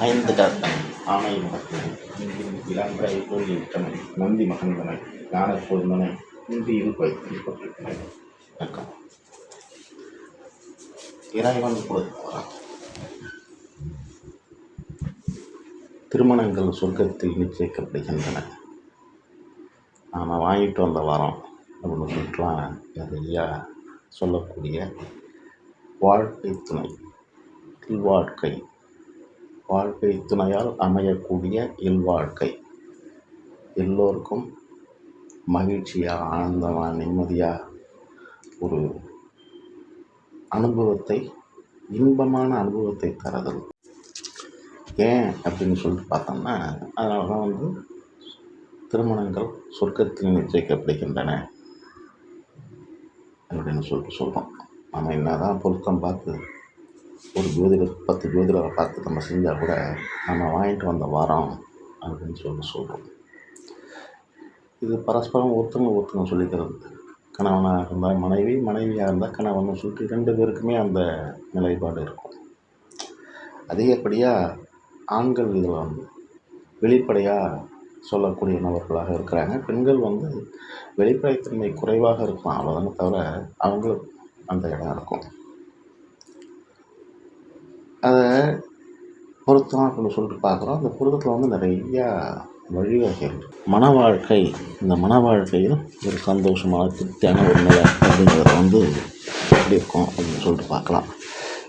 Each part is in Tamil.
ஐந்து கரத்தன் ஆணை முகத்தன் இளம்பரை தொழிலிட்டனை நந்தி மகந்தனை ஞான பொருந்தனை இந்தியில் வைத்திருப்பட்டிருக்கிறனை வணக்கம். இறைவன் கொடுத்தார் திருமணங்கள் சொர்க்கத்தில் நிச்சயிக்கப்படுகின்றன. நாம் வாங்கிட்டு வந்த வாரம் அப்படின்னு சொல்லிட்டுலாம் நிறையா சொல்லக்கூடிய வாழ்க்கை துணை வாழ்க்கை வாழ்க்கை துணையால் அமையக்கூடிய இல்வாழ்க்கை. எல்லோருக்கும் மகிழ்ச்சியாக ஆனந்தமாக நிம்மதியாக ஒரு அனுபவத்தை இன்பமான அனுபவத்தை தரதல். ஏன் அப்படின்னு சொல்லிட்டு பார்த்தோம்னா அதனால தான் வந்து திருமணங்கள் சொர்க்கத்தில் நிச்சயிக்கப்படுகின்றன அப்படின்னு சொல்லிட்டு சொல்கிறோம் நம்ம என்ன தான் பொருத்தம் பார்த்து ஒரு ஜோதிடர் பத்து ஜோதிடரை பார்த்து நம்ம செஞ்சால் கூட நம்ம வாங்கிட்டு வந்த வாரம் அப்படின்னு சொல்லி சொல்கிறோம் இது பரஸ்பரம் ஒருத்தவங்க ஒருத்தவங்க சொல்லிக்கிறது. கணவனாக இருந்தால் மனைவி மனைவியாக இருந்தால் கணவன் சொல்லிட்டு ரெண்டு பேருக்குமே அந்த நிலைப்பாடு இருக்கும். அதிகப்படியாக ஆண்கள் இதில் வந்து வெளிப்படையாக சொல்லக்கூடிய நபர்களாக இருக்கிறாங்க. பெண்கள் வந்து வெளிப்படைத்தன்மை குறைவாக இருக்கும். அவ்வளோதானே தவிர அவங்களும் அந்த இடம் இருக்கும். அதை பொருத்தம் அப்படின்னு சொல்லிட்டு பார்க்குறோம். அந்த பொருத்தத்தில் வந்து நிறையா வழிவகைகள் மன வாழ்க்கை இந்த மன வாழ்க்கையில் ஒரு சந்தோஷமான திருப்தியான ஒரு நிலை அப்படிங்கிறத வந்து எப்படி இருக்கும் அப்படின்னு சொல்லிட்டு பார்க்கலாம்.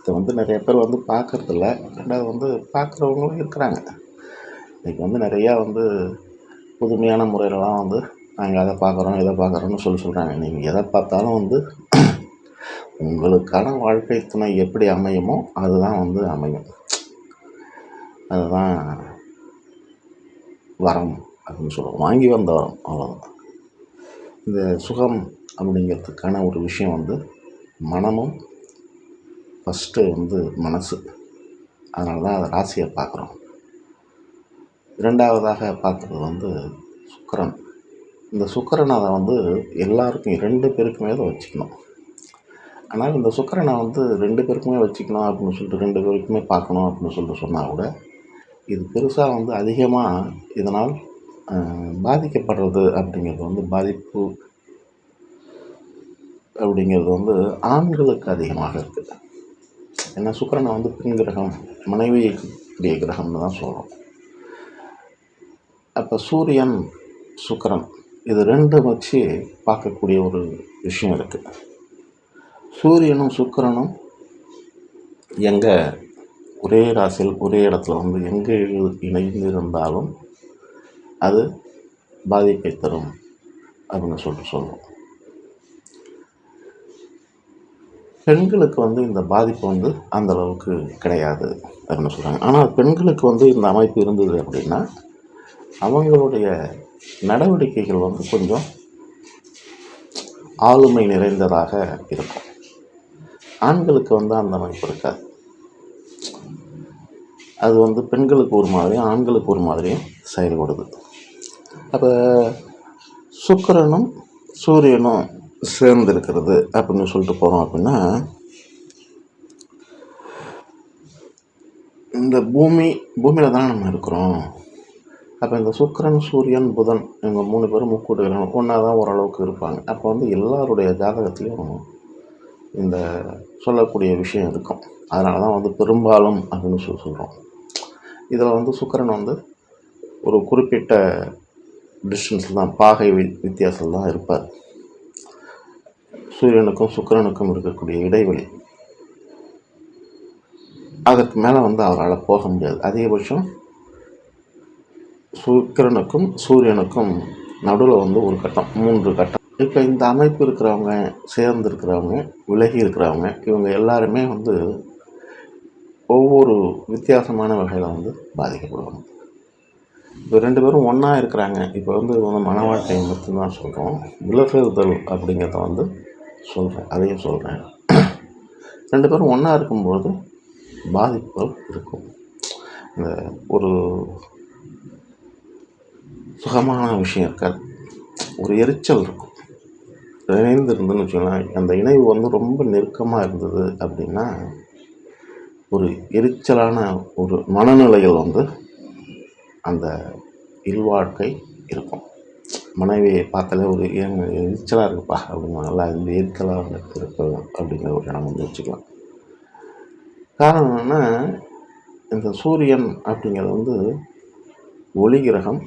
இதை வந்து நிறைய பேர் வந்து பார்க்குறதில்ல. ரெண்டாவது வந்து பார்க்குறவங்களும் இருக்கிறாங்க. இன்றைக்கி வந்து நிறையா வந்து புதுமையான முறையிலலாம் வந்து நாங்கள் அதை பார்க்குறோம் இதை பார்க்குறோன்னு சொல்லி சொல்கிறாங்க நீங்கள் எதை பார்த்தாலும் வந்து உங்களுக்கான வாழ்க்கை துணை எப்படி அமையுமோ அதுதான் வந்து அமையும். அதுதான் வரம் அப்படின்னு சொல்லுவோம். வாங்கி வந்த வரம் அவ்வளோதான் இந்த சுகம் அப்படிங்கிறதுக்கான ஒரு விஷயம் வந்து மனமும் ஃபஸ்ட்டு வந்து மனசு. அதனால தான் அதை ராசியை பார்க்குறோம். இரண்டாவதாக பார்க்குறது வந்து சுக்கரன். இந்த சுக்கரன் அதை வந்து எல்லாருக்கும் ரெண்டு பேருக்குமே அதை வச்சுக்கணும். ஆனால் இந்த சுக்கிரனை வந்து ரெண்டு பேருக்குமே வச்சுக்கணும் அப்படின்னு சொல்லிட்டு ரெண்டு பேருக்குமே பார்க்கணும் அப்படின்னு சொல்லிட்டு சொன்னால் கூட இது பெருசாக வந்து அதிகமாக இதனால் பாதிக்கப்படுறது அப்படிங்கிறது வந்து பாதிப்பு அப்படிங்கிறது வந்து ஆண்களுக்கு அதிகமாக இருக்குது ஏன்னா சுக்கரனை வந்து பெண் கிரகம் மனைவிக்குரிய கிரகம்னு தான் சொல்கிறோம் அப்போ சூரியன் சுக்கிரன் இது ரெண்டும் வச்சு பார்க்கக்கூடிய ஒரு விஷயம் இருக்குது சூரியனும் சுக்கிரனும் எங்கே ஒரே ராசியில் ஒரே இடத்துல வந்து எங்கே இணைந்து இருந்தாலும் அது பாதிப்பை தரும் அப்படின்னு சொல்லிட்டு சொல்லுவோம் பெண்களுக்கு வந்து இந்த பாதிப்பு வந்து அந்த அளவுக்கு கிடையாது அப்படின்னு சொல்கிறாங்க ஆனால் பெண்களுக்கு வந்து இந்த அமைப்பு இருந்தது அப்படின்னா அவங்களுடைய நடவடிக்கைகள் வந்து கொஞ்சம் ஆளுமை நிறைந்ததாக இருக்கும். ஆண்களுக்கு வந்து அந்த அமைப்பு இருக்காது. அது வந்து பெண்களுக்கு ஒரு மாதிரியும் ஆண்களுக்கு ஒரு மாதிரியும் செயல்படுது. அப்போ சுக்கிரனும் சூரியனும் சேர்ந்து இருக்கிறது அப்படின்னு சொல்லிட்டு போகிறோம் அப்படின்னா இந்த பூமி பூமியில் தானே நம்ம இருக்கிறோம். அப்போ இந்த சுக்கரன் சூரியன் புதன் இவங்க மூணு பேரும் முக்கூட்டு ஒன்றா தான் ஓரளவுக்கு இருப்பாங்க. அப்போ வந்து எல்லாருடைய ஜாதகத்துலேயும் இந்த சொல்லக்கூடிய விஷயம் இருக்கும். அதனால தான் வந்து பெரும்பாலும் அப்படின்னு சொல்லி சொல்கிறோம் இதில் வந்து சுக்கிரன் வந்து ஒரு குறிப்பிட்ட டிஸ்டன்ஸில் தான் பாகை வி- வித்தியாசத்தில் தான் இருப்பார். சூரியனுக்கும் சுக்கிரனுக்கும் இருக்கக்கூடிய இடைவெளி. அதற்கு மேலே வந்து அவரால் போக முடியாது. அதிகபட்சம் சுக்கிரனுக்கும் சூரியனுக்கும் நடுவில் வந்து ஒரு கட்டம் மூன்று கட்டம். இப்போ இந்த அமைப்பு இருக்கிறவங்க சேர்ந்து இருக்கிறவங்க விலகி இருக்கிறவங்க இவங்க எல்லாருமே வந்து ஒவ்வொரு வித்தியாசமான வகையில் வந்து பாதிக்கப்படுவாங்க. இப்போ ரெண்டு பேரும் ஒன்றா இருக்கிறாங்க. இப்போ வந்து வந்து மன மட்டும்தான் சொல்கிறோம் விலகுதல் அப்படிங்கிறத வந்து சொல்கிறேன் அதையும் சொல்கிறேன் ரெண்டு பேரும் ஒன்றா இருக்கும்போது பாதிப்புகள் இருக்கும். இந்த ஒரு சுகமான விஷயம் இருக்காது. ஒரு எரிச்சல் இருக்கும். இணைந்து இருந்ததுன்னு வச்சுக்கலாம் அந்த இணைவு வந்து ரொம்ப நெருக்கமாக இருந்தது அப்படின்னா ஒரு எரிச்சலான ஒரு மனநிலையில் வந்து அந்த இல்வாழ்க்கை இருக்கும். மனைவியை பார்த்தாலே ஒரு ஏங்க எரிச்சலாக இருக்குப்பா அப்படிங்குவாங்கல்ல அது எரிச்சலாக இருக்கு அப்படிங்கிற ஒரு இடம் வந்து வச்சுக்கலாம். காரணம் என்னென்னா இந்த சூரியன் அப்படிங்கிறது வந்து ஒளி கிரகம்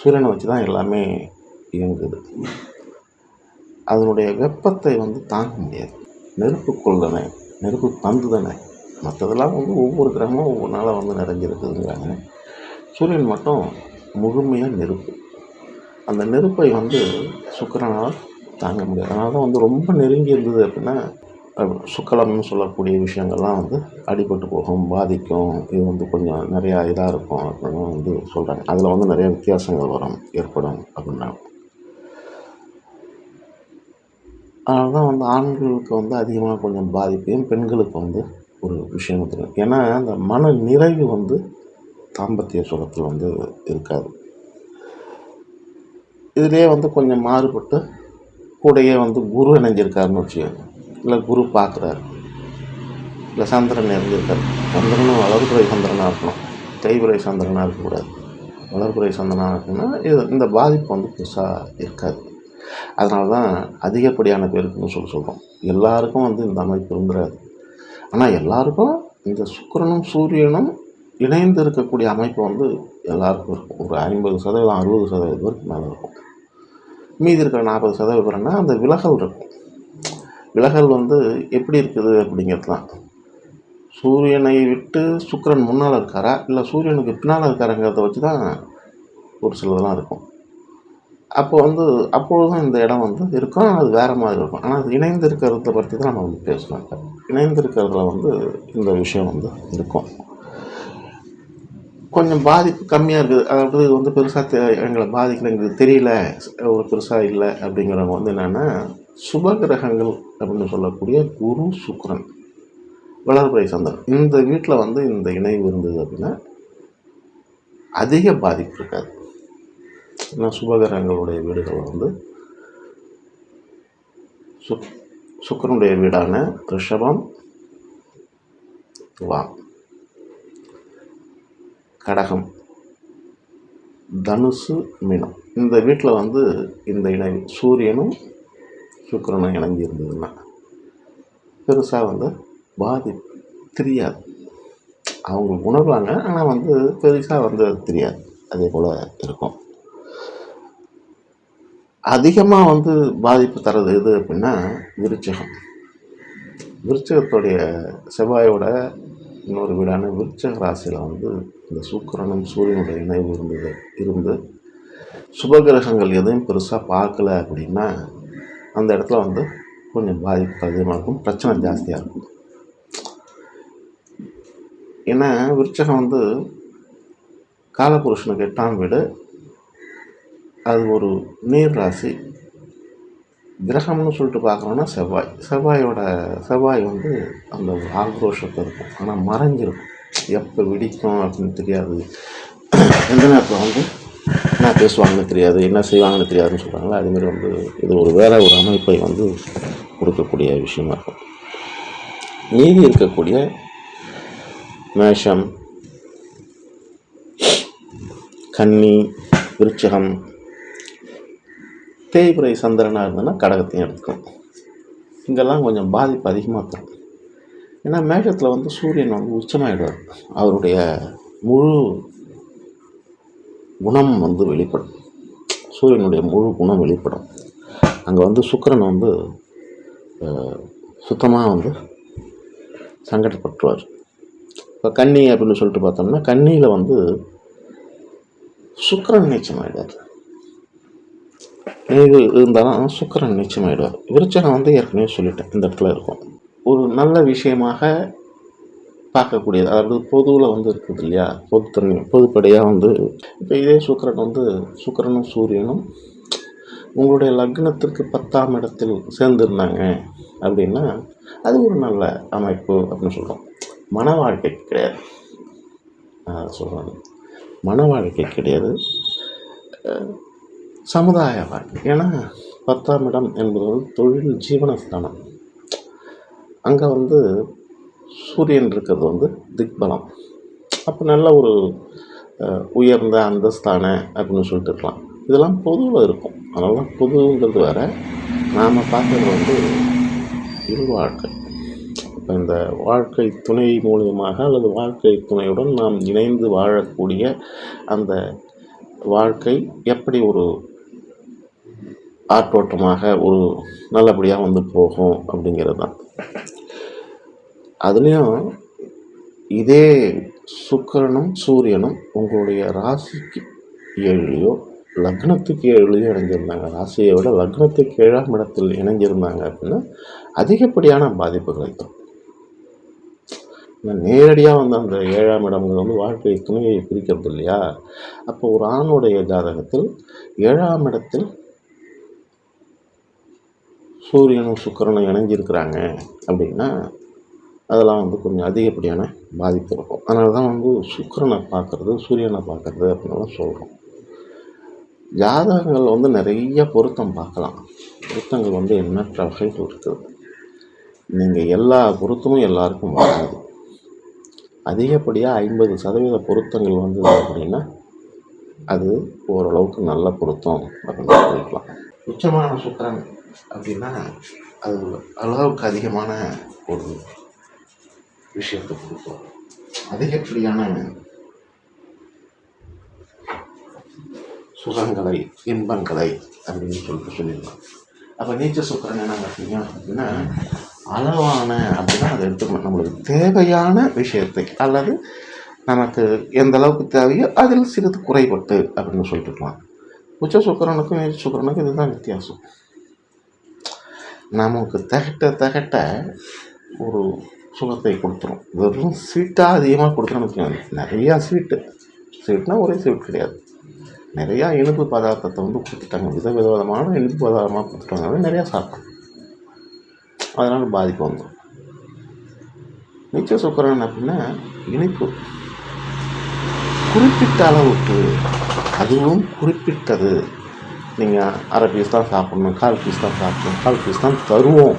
சூரியனை வச்சு தான் எல்லாமே இயங்குது. அதனுடைய வெப்பத்தை வந்து தாங்க முடியாது. நெருப்புக்குள் தானே நெருப்பு பந்து தானே மற்றதெல்லாம் வந்து ஒவ்வொரு கிரகமும் ஒவ்வொரு நாளாக வந்து நிறைஞ்சிருக்குதுங்கிறாங்க. சூரியன் மட்டும் முழுமையாக நெருப்பு. அந்த நெருப்பை வந்து சுக்கரனால் தாங்க முடியாது. அதனால தான் வந்து ரொம்ப நெருங்கி இருந்தது அப்படின்னா சுக்கலம்னு சொல்லக்கூடிய விஷயங்கள்லாம் வந்து அடிபட்டு போகும் பாதிக்கும். இது வந்து கொஞ்சம் நிறையா இதாக இருக்கும் அப்படின்னு வந்து சொல்கிறாங்க அதில் வந்து நிறைய வித்தியாசங்கள் வரும் ஏற்படும் அப்படின்னாங்க. அதனால தான் வந்து ஆண்களுக்கு வந்து அதிகமாக கொஞ்சம் பாதிப்பையும் பெண்களுக்கு வந்து ஒரு விஷயம் தெரியும். ஏன்னா அந்த மன நிறைவு வந்து தாம்பத்திய சுரத்தில் வந்து இருக்காது. இதுலேயே வந்து கொஞ்சம் மாறுபட்டு கூடயே வந்து குரு இணைஞ்சிருக்காருன்னு வச்சுக்கோங்க. இல்லை குரு பார்க்குறாரு. இல்லை சந்திரன் இணைஞ்சிருக்காரு. சந்திரனும் வளர்புறை சந்திரனாக இருக்கணும். தேய்பிறை சந்திரனாக இருக்கக்கூடாது. வளர்புறை சந்திரனாக இருக்குன்னா இது இந்த பாதிப்பு வந்து பெருசாக இருக்காது. அதனால தான் அதிகப்படியான பேருக்குன்னு சொல்லி சொல்கிறோம் எல்லாருக்கும் வந்து இந்த அமைப்பு இருந்துடாது ஆனால் எல்லாருக்கும் இந்த சுக்கரனும் சூரியனும் இணைந்து இருக்கக்கூடிய அமைப்பு வந்து எல்லாருக்கும் இருக்கும். ஒரு ஐம்பது சதவீதம் அறுபது சதவீதம் பேருக்கு மேலே இருக்கும். மீதி இருக்கிற நாற்பது சதவீதம் பேர்னா அந்த விலகல் இருக்கும். விலகல் வந்து எப்படி இருக்குது அப்படிங்கிறது தான் சூரியனை விட்டு சுக்கிரன் முன்னால் இருக்காரா? இல்லை சூரியனுக்கு பின்னால் இருக்காருங்கிறத வச்சு தான் ஒரு சிலதெல்லாம் இருக்கும். அப்போ வந்து அப்பொழுதும் இந்த இடம் வந்து இருக்கும் ஆனால் அது வேறு மாதிரி இருக்கும். ஆனால் அது இணைந்து இருக்கிறத பற்றி தான் நம்ம வந்து பேசலாம் இணைந்து இருக்கிறதுல வந்து இந்த விஷயம் வந்து இருக்கும். கொஞ்சம் பாதிப்பு கம்மியாக இருக்குது. அதாவது இது வந்து பெருசாக தெ எங்களை பாதிக்கல எங்களுக்கு தெரியல. ஒரு பெருசாக இல்லை அப்படிங்கிறவங்க வந்து என்னென்னா சுப கிரகங்கள் அப்படின்னு சொல்லக்கூடிய குரு சுக்ரன் வளர்பிறை சந்திரன். இந்த வீட்டில் வந்து இந்த இணைவு இருந்தது அப்படின்னா அதிக பாதிப்பு இருக்காது. ஏன்னா சுபகிரகங்களுடைய வீடுகள் வந்து சுக் சுக்கரனுடைய வீடான ரிஷபம் துலாம் கடகம் தனுசு மீனம். இந்த வீட்டில் வந்து இந்த இணை சூரியனும் சுக்கிரனும் இணங்கி இருந்ததுன்னா பெருசாக வந்து பாதி தெரியாது. அவங்க உணர்வாங்க ஆனால் வந்து பெருசாக வந்து தெரியாது. அதே போல் இருக்கும். அதிகமாக வந்து பாதிப்பு தர்றது எது அப்படின்னா விருச்சகம். விருச்சகத்துடைய செவ்வாயோட இன்னொரு வீடான விருச்சக ராசியில் வந்து இந்த சுக்கிரனும் சூரியனுடைய இணைவு இருந்தது இருந்து சுபகிரகங்கள் எதையும் பெருசாக பார்க்கல அப்படின்னா அந்த இடத்துல வந்து கொஞ்சம் பாதிப்பு அதிகமாக இருக்கும் பிரச்சனை ஜாஸ்தியாக இருக்கும். ஏன்னா விருச்சகம் வந்து காலபுருஷனுக்கு எட்டாம் வீடு அது ஒரு நீர் ராசி. கிரகம்னு சொல்லிட்டு பார்க்குறோன்னா செவ்வாய். செவ்வாயோட செவ்வாய் வந்து அந்த ஆக்ரோஷத்தை இருக்கும். ஆனால் மறைஞ்சிருக்கும். எப்போ வெடிக்கும் அப்படின்னு தெரியாது. எந்த நேரத்தில் வந்து என்ன பேசுவாங்கன்னு தெரியாது என்ன செய்வாங்கன்னு தெரியாதுன்னு சொல்கிறாங்களோ அதுமாரி வந்து இது ஒரு வேற ஒரு அமைப்பை வந்து கொடுக்கக்கூடிய விஷயமா இருக்கும். மீதி இருக்கக்கூடிய மேஷம் கன்னி விருச்சகம் தேய்புரை சந்திரனாக இருந்ததுன்னா கடகத்தையும் எடுத்துக்கும். இங்கெல்லாம் கொஞ்சம் பாதிப்பு அதிகமாக இருக்கும். ஏன்னா மேகத்தில் வந்து சூரியன் வந்து உச்சமாயிடுவார். அவருடைய முழு குணம் வந்து வெளிப்படும். சூரியனுடைய முழு குணம் வெளிப்படும். அங்கே வந்து சுக்கரன் வந்து சுத்தமாக வந்து சங்கடப்பட்டுருவார். இப்போ கன்னி அப்படின்னு சொல்லிட்டு பார்த்தோம்னா கன்னியில் வந்து சுக்கரன் நீச்சமாயிடுவார். இது இருந்தாலும் சுக்கிரன் நிச்சயமாயிடுவார். விருச்சகம் வந்து ஏற்கனவே சொல்லிட்டேன் இந்த இடத்துல இருக்கும். ஒரு நல்ல விஷயமாக பார்க்கக்கூடியது. அதாவது பொதுவில் வந்து இருக்குது இல்லையா? பொதுத்தன்மை பொதுப்படையாக வந்து இப்போ இதே சுக்கரன் வந்து சுக்கரனும் சூரியனும் உங்களுடைய லக்னத்திற்கு பத்தாம் இடத்தில் சேர்ந்துருந்தாங்க அப்படின்னா அது ஒரு நல்ல அமைப்பு அப்படின்னு சொல்கிறோம் மன வாழ்க்கை கிடையாது. சொல்கிறாங்க மன வாழ்க்கை கிடையாது. சமுதாய வாழ்க்கை. ஏன்னா பத்தாம் இடம் என்பது வந்து தொழில் ஜீவனஸ்தானம். அங்கே வந்து சூரியன் இருக்கிறது வந்து திக்பலம். அப்போ நல்ல ஒரு உயர்ந்த அந்தஸ்தான அப்படின்னு சொல்லிட்டு இருக்கலாம். இதெல்லாம் பொதுவில் இருக்கும். அதெல்லாம் பொதுங்கிறது வேற. நாம் பார்க்குறது வந்து இல்வாழ்க்கை இப்போ இந்த வாழ்க்கை துணை மூலியமாக அல்லது வாழ்க்கை துணையுடன் நாம் இணைந்து வாழக்கூடிய அந்த வாழ்க்கை எப்படி ஒரு ஆற்றோட்டமாக ஒரு நல்லபடியாக வந்து போகும் அப்படிங்கிறது தான் அதுலேயும் இதே சுக்கரனும் சூரியனும் உங்களுடைய ராசிக்கு ஏழுலையோ லக்னத்துக்கு ஏழுலையோ இணைஞ்சிருந்தாங்க. ராசியை விட லக்னத்துக்கு ஏழாம் இடத்தில் இணைஞ்சிருந்தாங்க அப்படின்னா அதிகப்படியான பாதிப்புகளை தரும் நேரடியாக வந்து அந்த ஏழாம் இடங்கள் வந்து வாழ்க்கை துணையை பிரிக்கிறது இல்லையா? அப்போ ஒரு ஆணுடைய ஜாதகத்தில் ஏழாம் இடத்தில் சூரியனும் சுக்கிரனும் இணைஞ்சிருக்கிறாங்க அப்படின்னா அதெல்லாம் வந்து கொஞ்சம் அதிகப்படியான பாதிப்பு இருக்கும். அதனால தான் வந்து சுக்கரனை பார்க்குறது சூரியனை பார்க்குறது அப்படின்லாம் சொல்கிறோம் ஜாதகங்கள் வந்து நிறைய பொருத்தம் பார்க்கலாம். பொருத்தங்கள் வந்து எண்ணற்ற வகைகள் இருக்குது நீங்கள் எல்லா பொருத்தமும் எல்லாருக்கும் வராது. அதிகப்படியாக ஐம்பது சதவீத பொருத்தங்கள் வந்து அப்படின்னா அது ஓரளவுக்கு நல்ல பொருத்தம் அப்படின்னு சொல்லிக்கலாம். உச்சமான சுக்கரன் அப்படின்னா அது அளவுக்கு அதிகமான ஒரு விஷயத்தை கொடுக்கும். அதிகப்படியான சுகங்களை இன்பங்களை அப்படின்னு சொல்லிட்டு சொல்லிடலாம். அப்போ நீச்ச சுக்கரன் என்ன பார்த்தீங்க அப்படின்னா அளவான அப்படின்னா அதை எடுத்துக்கணும். நம்மளுக்கு தேவையான விஷயத்தை அல்லது நமக்கு எந்த அளவுக்கு தேவையோ அதில் சிறிது குறைபட்டு அப்படின்னு சொல்லிட்டுருக்கலாம். உச்ச சுக்கரனுக்கும் நீச்ச சுக்கரனுக்கும் இதுதான் வித்தியாசம். நமக்கு தகட்ட தகட்ட ஒரு சுகத்தை கொடுத்துரும். வெறும் ஸ்வீட்டாக அதிகமாக கொடுத்துருன்னு வச்சுக்கோங்க. நிறையா ஸ்வீட்டு ஸ்வீட்னா ஒரே ஸ்வீட் கிடையாது. நிறையா இனிப்பு பதார்த்தத்தை வந்து கொடுத்துட்டாங்க. வித விதவிதமான இனிப்பு பதார்த்தமாக கொடுத்துட்டாங்க. நிறையா சாப்பிட்டோம். அதனால் பாதிப்பு வந்துடும் நிச்சய சுக்கரன் அப்படின்னா இனிப்பு. குறிப்பிட்ட அளவுக்கு அதுவும் குறிப்பிட்டது. நீங்கள் அரை பீஸ் தான் சாப்பிட்ணும் கால் பீஸ் தான் சாப்பிடணும் கால் பீஸ் தான் தருவோம்.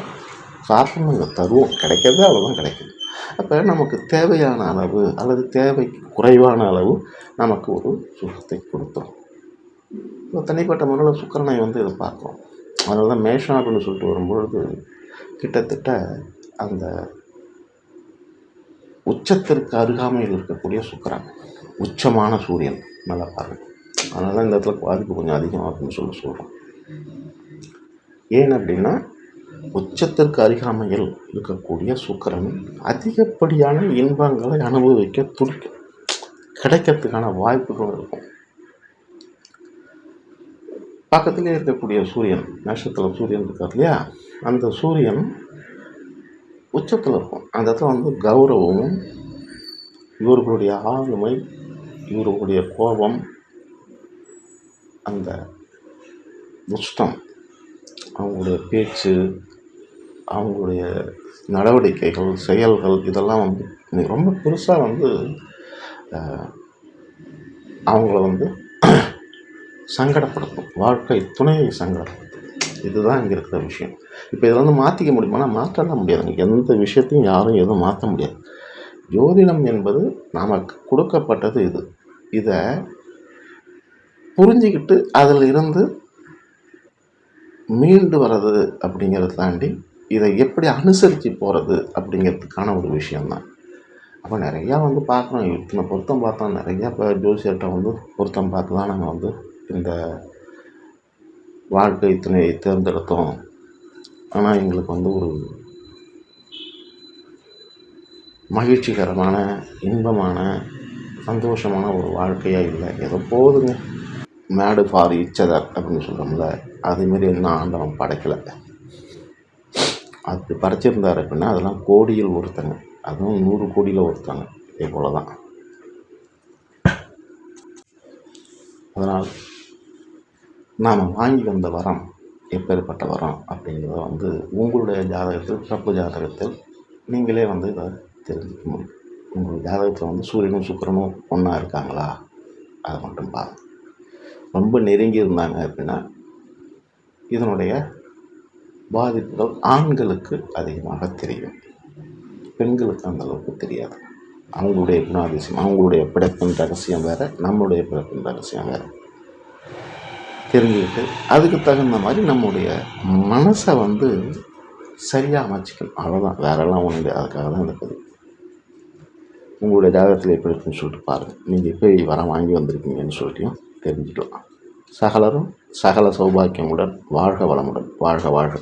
சாப்பிட்ணுங்க தருவோம். கிடைக்கிறது அவ்வளோதான் கிடைக்குது. அப்போ நமக்கு தேவையான அளவு அல்லது தேவைக்கு குறைவான அளவு நமக்கு ஒரு சுகத்தை கொடுத்துரும் இப்போ தனிப்பட்ட முறையில் சுக்கரனை வந்து இதை பார்க்குறோம். அதனால தான் மேஷம் அப்படின்னு சொல்லிட்டு வரும்பொழுது கிட்டத்தட்ட அந்த உச்சத்திற்கு அருகாமையில் இருக்கக்கூடிய சுக்கரன் உச்சமான சூரியன் நல்லா பாருங்கள் அதனால இந்த இடத்துல பாதிப்பு கொஞ்சம் அதிகம் அப்படின்னு சொல்லி சொல்கிறோம் ஏன் அப்படின்னா உச்சத்திற்கு அருகாமையில் இருக்கக்கூடிய சுக்கிரன் அதிகப்படியான இன்பங்களை அனுபவிக்க துடிக்கும் கிடைக்கிறதுக்கான வாய்ப்புகளும் இருக்கும். பக்கத்திலே இருக்கக்கூடிய சூரியன் நட்சத்திரம் சூரியன் இருக்கார் இல்லையா? அந்த சூரியன் உச்சத்தில் இருக்கும். அந்த இடத்துல வந்து கௌரவமும் இவர்களுடைய ஆளுமை இவர்களுடைய கோபம் அந்த துஷ்டம் அவங்களுடைய பேச்சு அவங்களுடைய நடவடிக்கைகள் செயல்கள் இதெல்லாம் வந்து ரொம்ப பெருசாக வந்து அவங்கள வந்து சங்கடப்படுத்தும். வாழ்க்கை துணையை சங்கடப்படுத்தும். இதுதான் இங்கே இருக்கிற விஷயம். இப்போ இதில் வந்து மாற்றிக்க முடியுமானா மாற்றலாம் முடியாதுங்க எந்த விஷயத்தையும் யாரும் எதுவும் மாற்ற முடியாது. ஜோதிடம் என்பது நமக்கு கொடுக்கப்பட்டது இது. இதை புரிஞ்சுக்கிட்டு அதில் இருந்து மீண்டு வர்றது அப்படிங்கிறத தாண்டி இதை எப்படி அனுசரித்து போகிறது அப்படிங்கிறதுக்கான ஒரு விஷயந்தான் அப்போ நிறையா வந்து பார்க்குறோம் இத்தனை பொருத்தம் பார்த்தோம் நிறையா இப்போ ஜோசியர்கிட்ட வந்து பொருத்தம் பார்த்து தான் நாங்கள் வந்து இந்த வாழ்க்கை துணையை தேர்ந்தெடுத்தோம். ஆனால் எங்களுக்கு வந்து ஒரு மகிழ்ச்சிகரமான இன்பமான சந்தோஷமான ஒரு வாழ்க்கையாக இல்லை. ஏதோ போகுதுங்க மேடு ஃபார் இச்சதர் அப்படின்னு சொல்கிறோம்ல அதுமாரி இன்னும் ஆண்டவன் படைக்கலை. அது படைச்சிருந்தார் அப்படின்னா அதெல்லாம் கோடியில் ஒருத்தங்க அதுவும் நூறு கோடியில் ஒருத்தங்க இதே போல தான் அதனால் நாம் வாங்கி வந்த வரம் எப்பேற்பட்ட வரம் அப்படிங்கிறத வந்து உங்களுடைய ஜாதகத்தில் பிறப்பு ஜாதகத்தில் நீங்களே வந்து இதை தெரிஞ்சுக்க முடியும் உங்கள் ஜாதகத்தில் வந்து சூரியனும் சுக்கிரனும் ஒன்றா இருக்காங்களா? அதை மட்டும் பாருங்கள் ரொம்ப நெருங்கி இருந்தாங்க அப்படின்னா இதனுடைய பாதிப்புகள் ஆண்களுக்கு அதிகமாக தெரியும். பெண்களுக்கு அந்த அளவுக்கு தெரியாது. அவங்களுடைய குணாதிசயம் அவங்களுடைய பிறப்பின் ரகசியம் வேறு நம்மளுடைய பிறப்பின் ரகசியம் வேறு. தெரிஞ்சுக்கிட்டு அதுக்கு தகுந்த மாதிரி நம்முடைய மனசை வந்து சரியாக அமைச்சிக்கணும். அவ்வளோதான் வேறெல்லாம் ஒன்று அதுக்காக தான் இந்த பதிவு. உங்களுடைய ஜாதகத்தில் எப்படி இருக்குன்னு சொல்லிட்டு பாருங்கள் நீங்கள் எப்படி வர வாங்கி வந்திருக்கீங்கன்னு சொல்லிட்டியும் தெரிஞ்சுக்கலாம் சகலரும் சகல சௌபாக்கியமுடன் வாழ்க வளமுடன். வாழ்க வாழ்க.